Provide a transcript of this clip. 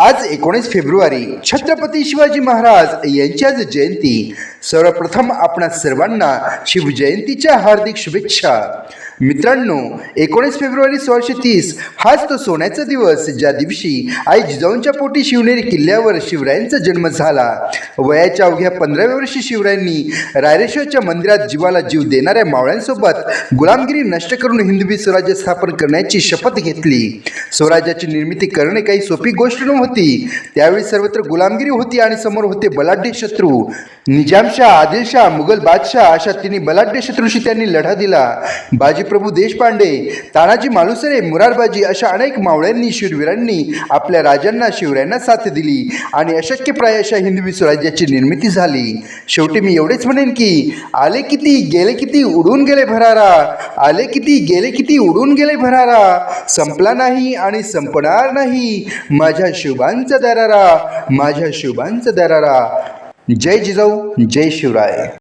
आज एकोणीस फेब्रुवारी छत्रपती शिवाजी महाराज यांची आज जयंती. सर्वप्रथम आपण सर्वांना शिवजयंतीच्या हार्दिक शुभेच्छा. मित्रांनो एकोणीस फेब्रुवारी सोळाशे तीस हाच तो सोन्याचा दिवस ज्या दिवशी आई जिजाऊंच्या पोटी शिवनेरी किल्ल्यावर शिवरायांचा जन्म झाला. वयाच्या अवघ्या पंधराव्या वर्षी शिवरायांनी रायरेश्वरच्या मंदिरात जीवाला जीव देणाऱ्या मावळ्यांसोबत गुलामगिरी नष्ट करून हिंदवी स्वराज्य स्थापन करण्याची शपथ घेतली. स्वराज्याची निर्मिती करणे काही सोपी गोष्ट नव्हती. त्यावेळी सर्वत्र गुलामगिरी होती आणि समोर होते बलाढ्य शत्रू. निजामशाह आदिलशाह मुघल बादशाह अशा तिन्ही बलाढ्य शत्रूशी त्यांनी लढा दिला. बाजीप्रभू देशपांडे तानाजी मालुसरे मुरारबाजी अशा अनेक मावळ्यांनी शूरवीरांनी आपल्या राजांना शिवरायांना साथ दिली आणि अशक्यप्राय अशा हिंदवी स्वराज्याची निर्मिती झाली. शेवटी मी एवढेच म्हणेन की आले किती गेले किती उडून गेले भरारा. आले किती गेले किती उडून गेले भरारा. संपला नाही आणि संपणार नाही. माझ्या शुभांचा दरारा माझ्या शुभांचा दरारा जय जिजाऊ जय शिवराय.